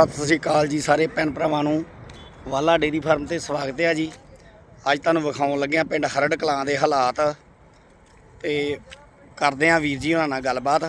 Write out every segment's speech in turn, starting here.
ਸਤਿ ਸ੍ਰੀ ਅਕਾਲ ਜੀ ਸਾਰੇ ਭੈਣ ਭਰਾਵਾਂ ਨੂੰ। ਵਾਲਾ ਡੇਰੀ ਫਾਰਮ ਤੇ ਸਵਾਗਤ ਹੈ ਜੀ। ਅੱਜ ਤੁਹਾਨੂੰ ਵਿਖਾਉਣ ਲੱਗਿਆ ਪਿੰਡ ਹਰੜ ਕਲਾਂ ਦੇ ਹਾਲਾਤ। ਤੇ ਕਰਦੇ ਆ ਵੀਰ ਜੀ ਉਹਨਾਂ ਨਾਲ ਗੱਲਬਾਤ।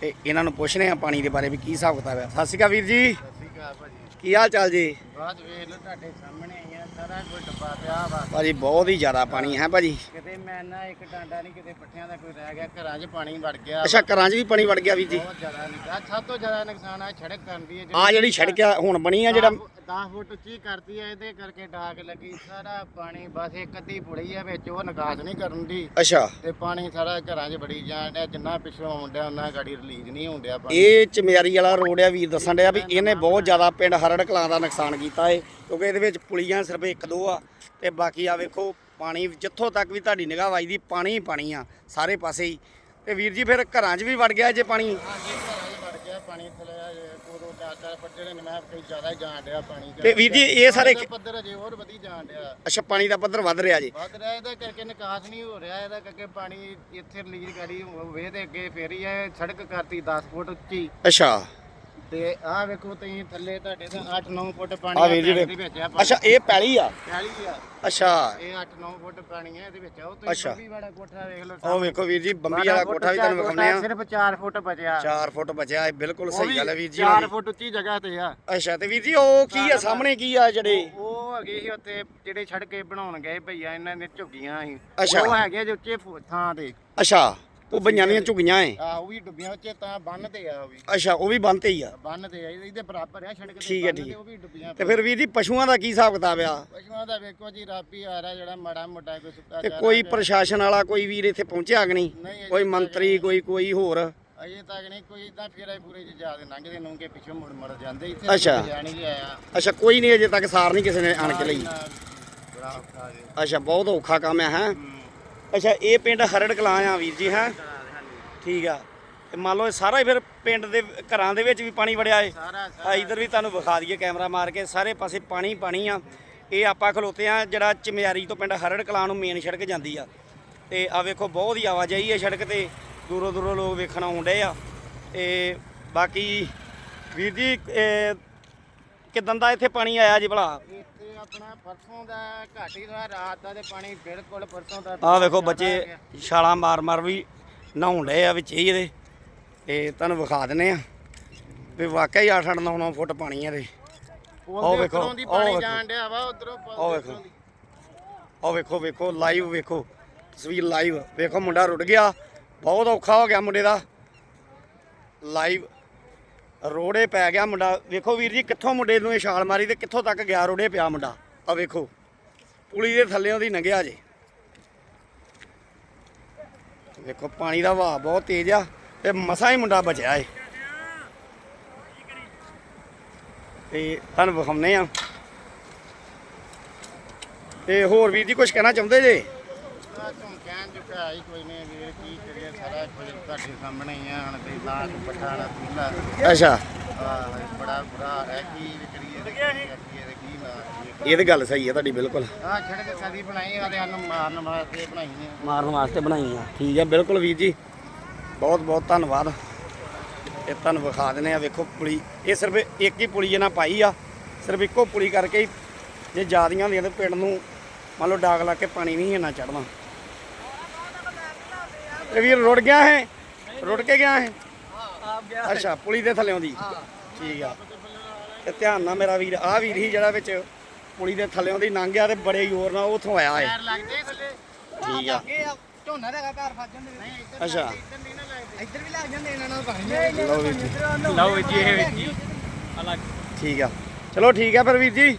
ਤੇ ਇਹਨਾਂ ਨੂੰ ਪੁੱਛਦੇ ਆ ਪਾਣੀ ਦੇ ਬਾਰੇ ਵੀ ਕੀ ਹਿਸਾਬ ਕਿਤਾਬ ਹੈ। ਸਤਿ ਸ੍ਰੀ ਅਕਾਲ ਵੀਰ ਜੀ। ਸਤਿ ਸ਼੍ਰੀ ਅਕਾਲ ਭਾਜੀ। ਕੀ ਹਾਲ ਚਾਲ ਜੀ? ਬਾਅਦ ਵੇਖ ਲਓ ਤੁਹਾਡੇ ਸਾਹਮਣੇ ਹੀ ਆ ਸਾਰਾ ਕੁਝ ਡੱਬਾ ਪਿਆ ਵਾ। ਭਾਜੀ ਬਹੁਤ ਹੀ ਜ਼ਿਆਦਾ ਪਾਣੀ ਹੈ ਭਾਜੀ। ਕਿਤੇ ਮੈਂ ਨਾ ਇੱਕ ਡਾਂਡਾ ਨਹੀਂ ਕਿਤੇ ਪੱਠਿਆਂ ਦਾ ਕੋਈ ਰਹਿ ਗਿਆ ਘਰਾਂ 'ਚ ਪਾਣੀ ਵੜ ਗਿਆ ਅੱਛਾ ਘਰਾਂ 'ਚ ਵੀ ਪਾਣੀ ਵੜ ਗਿਆ ਵੀਰ ਜੀ? ਬਹੁਤ ਜ਼ਿਆਦਾ ਨੁਕਸਾਨ ਸਭ ਤੋਂ ਜ਼ਿਆਦਾ ਨੁਕਸਾਨ ਆ ਸੜਕ ਕਰਦੀ ਹੈ ਆ ਜਿਹੜੀ ਸੜਕ ਆ ਹੁਣ ਬਣੀ ਆ ਜਿਹੜਾ 10 ਫੁੱਟ ਉੱਚੀ ਕਰਦੀ ਹੈ ਇਹਦੇ ਕਰਕੇ ਡਾਕ ਲੱਗੀ। ਸਾਰਾ ਪਾਣੀ ਬਸ ਇੱਕ ਅੱਧੀ ਪੁੜੀ ਆ ਵਿੱਚ ਉਹ ਨਿਕਾਸ ਨਹੀਂ ਕਰਨ ਦੀ। ਅੱਛਾ। ਤੇ ਪਾਣੀ ਸਾਰਾ ਘਰਾਂ 'ਚ ਬੜੀ ਜਾਣ ਡਿਆ ਜਿੰਨਾ ਪਿੱਛੋਂ ਆਉਂਦਿਆ ਉਹਨਾਂ ਗਾੜੀ ਰਿਲੀਜ਼ ਨਹੀਂ ਹੁੰਦਿਆ ਪਾਣੀ। ਇਹ ਚਮਿਆਰੀ ਵਾਲਾ ਰੋਡ ਆ ਵੀਰ ਦੱਸਣ ਡਿਆ ਵੀ ਇਹਨੇ ਬਹੁਤ ਜ਼ਿਆਦਾ ਪਿੰਡ ਹਰੜ ਕਲਾਂ ਦਾ ਨੁਕਸਾਨ ਕੀਤਾ ਏ ਕਿਉਂਕਿ ਇਹਦੇ ਵਿੱਚ ਪੁਲੀਆਂ ਸਿਰਫ ਇੱਕ ਦੋ ਆ ਤੇ ਬਾਕੀ ਆ ਵੇਖੋ ਪਾਣੀ ਜਿੱਥੋਂ ਤੱਕ ਵੀ ਤੁਹਾਡੀ ਨਿਗਾਹ ਵੱਜਦੀ ਪਾਣੀ ਹੀ ਪਾਣੀ ਆ ਸਾਰੇ ਪਾਸੇ ਹੀ। ਤੇ ਵੀਰ ਜੀ ਫਿਰ ਘਰਾਂ 'ਚ ਵੀ ਵੜ ਗਿਆ ਜੇ ਪਾਣੀ? ਹਾਂਜੀ ਘਰਾਂ 'ਚ ਵੜ ਗਿਆ ਪਾਣੀ ਥੱਲੇ ਉਦੋਂ ਨੇ ਮੈਂ ਕਈ ਜ਼ਿਆਦਾ ਹੀ ਜਾਣ ਡਿਆ ਪਾਣੀ ਤੇ ਵੀਰ ਜੀ ਇਹ ਸਾਰੇ ਪੱਧਰ ਅਜੇ ਹੋਰ ਵਧੀ ਜਾਣ ਡਿਆ। ਅੱਛਾ ਪਾਣੀ ਦਾ ਪੱਧਰ ਵੱਧ ਰਿਹਾ ਜੀ। ਵੱਧ ਰਿਹਾ ਇਹਦਾ ਕਰਕੇ ਨਿਕਾਸ ਨਹੀਂ ਹੋ ਰਿਹਾ ਇਹਦਾ ਕਰਕੇ ਪਾਣੀ ਇੱਥੇ ਰਿਲੀਜ਼ ਅੱਗੇ ਫੇਰ ਹੀ ਇਹ ਸੜਕ ਕਰਤੀ 10 ਫੁੱਟ ਉੱਚੀ। ਅੱਛਾ। ਤੇ ਆਹ ਵੇਖੋ ਤੁਸੀਂ ਥੱਲੇ ਤੁਹਾਡੇ ਤਾਂ 8-9 ਫੁੱਟ ਪਾਣੀ ਆ ਵੀਰ ਜੀ ਦੇ ਵਿੱਚ ਆ। ਅੱਛਾ ਇਹ ਪੈਲੀ ਆ? ਪੈਲੀ ਆ। ਅੱਛਾ। ਇਹ 8-9 ਫੁੱਟ ਪਾਣੀ ਹੈ ਇਹਦੇ ਵਿੱਚ। ਉਹ। ਤੁਸੀਂ ਬੰਬੀ ਵਾਲਾ ਕੋਠਾ ਵੇਖ ਲਓ ਉਹ ਵੇਖੋ ਵੀਰ ਜੀ ਬੰਬੀ ਵਾਲਾ ਕੋਠਾ ਵੀ ਤੁਹਾਨੂੰ ਵਿਖਾਉਂਦੇ ਆ ਸਿਰਫ 4 ਫੁੱਟ ਬਚਿਆ। 4 ਫੁੱਟ ਬਚਿਆ ਇਹ ਬਿਲਕੁਲ ਸਹੀ ਗੱਲ ਹੈ ਵੀਰ ਜੀ 4 ਹੋਣੀ। ਫੁੱਟ ਉੱਚੀ ਜਗ੍ਹਾ ਤੇ ਆ। ਅੱਛਾ ਤੇ ਵੀਰ ਜੀ ਉਹ ਕੀ ਆ? ਸਾਹਮਣੇ ਕੀ ਆ ਜਿਹੜੇ? ਉਹ ਹੈਗੇ ਸੀ ਉੱਥੇ ਜਿਹੜੇ ਸੜਕੇ ਬਣਾਉਣ ਗਏ ਭਈਆ ਇਹਨਾਂ ਨੇ ਝੁੱਗੀਆਂ ਸੀ। ਉਹ ਹੈਗੇ ਜੇ ਉੱਚੇ ਥਾਂ ਤੇ। ਅੱਛਾ। ਉਹ ਬਈਆਂ ਦੀਆਂ ਝੁਗੀਆਂ ਏ। ਆ ਉਹ ਵੀ ਡੁੱਬੀਆਂ ਉੱਚੇ ਤਾਂ ਬੰਨ ਤੇ ਆ ਉਹ ਵੀ। ਅੱਛਾ ਉਹ ਵੀ ਬੰਦ ਤੇ ਹੀ ਆ। ਬੰਨ ਤੇ ਆ ਇਹਦੇ ਬਰਾਬਰ ਆ ਸੜਕ ਠੀਕ ਹੈ, ਬੰਨ੍ਹ ਠੀਕ। ਤੇ ਉਹ ਵੀ ਡੁੱਬੀਆਂ ਤੇ ਫਿਰ ਵੀਰ ਜੀ ਪਸ਼ੂਆਂ ਦਾ ਕੀ ਹਿਸਾਬ ਕਿਤਾਬ ਆ? ਪਸ਼ੂਆਂ ਦਾ ਵੇਖੋ ਜੀ ਰਾਪੀ ਆ ਰਿਹਾ ਜਿਹੜਾ ਮਾੜਾ ਮੋਟਾ ਕੋਈ ਸੁੱਕਾ ਤੇ ਚਾਰਾ ਕੋਈ ਪ੍ਰਸ਼ਾਸਨ ਵਾਲਾ ਕੋਈ ਵੀਰ ਇੱਥੇ ਪਹੁੰਚਿਆ ਕਿ ਨਹੀਂ? ਨਹੀਂ, ਅਜੇ ਕੋਈ ਤੱਕ ਮੰਤਰੀ ਕੋਈ ਕੋਈ ਹੋਰ? ਅਜੇ ਤੱਕ ਨਹੀਂ ਕੋਈ ਇਦਾਂ ਫੇਰੇ ਪੂਰੇ ਚ ਜਾ ਦੇ ਲੰਘਦੇ ਨੂੰ ਕਿ ਪਿੱਛੋਂ ਮੁੜ ਮੁੜ ਜਾਂਦੇ ਇੱਥੇ ਅੱਛਾ। ਜਾਣ ਹੀ। ਆਇਆ ਅੱਛਾ ਕੋਈ ਨਹੀਂ ਅਜੇ ਤੱਕ ਸਾਰ ਨਹੀਂ ਕਿਸੇ ਨੇ ਆਣ ਕੇ ਲਈ। ਬੜਾ ਔਖਾ ਜੀ। ਅੱਛਾ ਬਹੁਤ ਔਖਾ ਕੰਮ ਹੈ ਹੈ? ਹੂੰ। ਅੱਛਾ ਇਹ ਪਿੰਡ ਹਰੜ ਕਲਾਂ ਆ ਵੀਰ ਜੀ ਹੈ? ਠੀਕ ਆ। ਤੇ ਮੰਨ ਲਓ ਇਹ ਸਾਰਾ ਹੀ ਫਿਰ ਪਿੰਡ ਦੇ ਘਰਾਂ ਦੇ ਵਿੱਚ ਵੀ ਪਾਣੀ ਵੜਿਆ ਏ। ਆ ਇਧਰ ਵੀ ਤੁਹਾਨੂੰ ਵਿਖਾ ਦਈਏ ਕੈਮਰਾ ਮਾਰ ਕੇ। ਸਾਰੇ ਪਾਸੇ ਪਾਣੀ ਪਾਣੀ ਆ। ਇਹ ਆਪਾਂ ਖਲੋਤੇ ਆ ਜਿਹੜਾ ਚਮਿਆਰੀ ਤੋਂ ਪਿੰਡ ਹਰੜ ਕਲਾਂ ਨੂੰ ਮੇਨ ਸੜਕ ਜਾਂਦੀ ਆ। ਤੇ ਆ ਵੇਖੋ ਬਹੁਤ ਹੀ ਆਵਾਜਾਈ ਹੈ ਸੜਕ ਤੇ। ਦੂਰੋਂ ਦੂਰੋਂ ਲੋਕ ਵੇਖਣ ਆਉਂਦੇ ਆ। ਤੇ ਬਾਕੀ ਵੀਰ ਜੀ ਕਿਦਾਂ ਦਾ ਇੱਥੇ ਪਾਣੀ ਆਇਆ ਜੀ ਭਲਾ ਇੱਥੇ ਆਪਣਾ ਪਰਸੋਂ ਦਾ ਘੱਟ ਹੀ ਦਾ ਰਾਤ ਦਾ ਤੇ ਪਾਣੀ ਬਿਲਕੁਲ ਪਰਸੋਂ ਦਾ ਆ ਵੇਖੋ ਬੱਚੇ। ਛਾਲਾਂ ਮਾਰ ਮਾਰ ਵੀ ਨਹਾਉਣ ਡਏ ਆ ਵਿੱਚ ਹੀ ਇਹਦੇ ਤੇ ਤੁਹਾਨੂੰ ਵਿਖਾ ਦਿੰਨੇ ਆ ਵੀ ਵਾਕਈ 8 8 9 9 ਫੁੱਟ ਪਾਣੀ ਆ ਇਹਦੇ ਉਹ ਵੇਖੋ, ਦੀ ਉਹ ਪਾਣੀ ਵੇਖੋ। ਜਾਣ ਡਿਆ ਵਾ ਉਧਰੋਂ ਉਹ ਵੇਖੋ। ਆਹ ਵੇਖੋ ਵੇਖੋ ਲਾਈਵ ਵੇਖੋ ਤਸਵੀਰ ਲਾਈਵ ਵੇਖੋ ਮੁੰਡਾ ਰੁੜ ਗਿਆ ਬਹੁਤ ਔਖਾ ਹੋ ਗਿਆ ਮੁੰਡੇ ਦਾ ਲਾਈਵ ਰੋੜੇ ਪੈ ਗਿਆ ਮੁੰਡਾ। ਵੇਖੋ ਵੀਰ ਜੀ, ਕਿੱਥੋਂ ਮੁੰਡੇ ਨੂੰ ਇਹ ਛਾਲ ਮਾਰੀ ਤੇ ਕਿੱਥੋਂ ਤੱਕ ਗਿਆ ਰੋੜੇ ਪਿਆ ਮੁੰਡਾ? ਆ ਵੇਖੋ, ਪੁਲੀ ਦੇ ਥੱਲੇ ਉਹਦੀ ਲੰਘਿਆ ਜੇ। ਵੇਖੋ, ਪਾਣੀ ਦਾ ਵਹਾਅ ਬਹੁਤ ਤੇਜ਼ ਆ ਤੇ ਮਸਾ ਹੀ ਮੁੰਡਾ ਬਚਿਆ ਏ। ਤੇ ਤੁਹਾਨੂੰ ਵਿਖਾਉਂਦੇ ਆ। ਤੇ ਹੋਰ ਵੀਰ ਜੀ ਕੁਝ ਕਹਿਣਾ ਚਾਹੁੰਦੇ ਜੇ? ਤੂੰ ਕਹਿਣ ਚੁੱਕਾ ਹੀ ਕੋਈ ਨਹੀਂ ਵੀਰ ਕੀ ਕਰੀਏ ਸਾਰਾ ਕੁਝ ਤੁਹਾਡੇ ਸਾਹਮਣੇ ਹੀ ਆ ਹੁਣ ਤੇ ਲਾਟ ਪਠਾਣਾ ਪੀਲਾ ਅੱਛਾ। ਆਹ ਬੜਾ ਬੁਰਾ ਹੈ ਕੀ ਕਰੀਏ ਤੇ ਕੀ ਕਰੀਏ ਤੇ ਕੀ ਨਾ ਕਰੀਏ। ਇਹ ਤੇ ਗੱਲ ਸਹੀ ਹੈ ਤੁਹਾਡੀ ਬਿਲਕੁਲ। ਬਣਾਈ ਆ ਤੇ ਸਾਨੂੰ ਮਾਰਨ ਵਾਸਤੇ ਬਣਾਈ ਆ। ਮਾਰਨ ਵਾਸਤੇ ਬਣਾਈ ਆ। ਠੀਕ ਹੈ ਬਿਲਕੁਲ ਵੀਰ ਜੀ। ਬਹੁਤ ਬਹੁਤ ਧੰਨਵਾਦ। ਇਹ ਤੁਹਾਨੂੰ ਵਿਖਾ ਦਿੰਦੇ ਆ ਵੇਖੋ ਪੁਲੀ। ਇਹ ਸਿਰਫ ਇੱਕ ਹੀ ਪੁਲੀ ਇਹਨਾਂ ਪਾਈ ਆ। ਸਿਰਫ ਇੱਕੋ ਪੁਲੀ ਕਰਕੇ ਹੀ ਜੇ ਜ਼ਿਆਦੀਆਂ ਹੁੰਦੀਆਂ ਤਾਂ ਪਿੰਡ ਨੂੰ ਮੰਨ ਲਓ ਡਾਗ ਲਾ ਕੇ ਪਾਣੀ ਨਹੀਂ ਇੰਨਾ ਚੜਨਾ ਇਹ ਵੀਰ ਰੁੜ ਗਿਆ ਹੈ? ਰੁੜ ਕੇ ਗਿਆ ਹੈ? ਅੱਛਾ ਪੁਲੀ ਦੇ ਥੱਲੇੋਂ ਦੀ ਠੀਕ ਆ। ਤੇ ਧਿਆਨ ਨਾਲ ਮੇਰਾ ਵੀਰ ਆ ਵੀਰ ਹੀ ਜਿਹੜਾ ਵਿੱਚ ਪੁਲੀ ਦੇ ਥੱਲੇੋਂ ਦੀ ਲੰਘ ਗਿਆ ਤੇ ਬੜੇ ਜ਼ੋਰ ਨਾਲ ਉਥੋਂ ਆਇਆ ਹੈ ਪੈਰ ਲੱਗਦੇ ਥੱਲੇ। ਠੀਕ ਆ। ਝੋਨਾ ਦਾ ਪੈਰ ਫਸ ਜਾਂਦੇ ਨਹੀਂ ਇੱਧਰ ਅੱਛਾ। ਇੱਧਰ ਵੀ ਲੱਗ ਜਾਂਦੇ ਇਹਨਾਂ ਨਾਲ ਪਾਣੀ ਲਓ ਵੀਰ ਜੀ। ਲਓ ਜੀ ਇਹ ਵੀਰ ਜੀ। ਅਲੱਗ। ਠੀਕ ਆ। ਚਲੋ ਠੀਕ ਆ ਫਿਰ ਵੀਰ ਜੀ।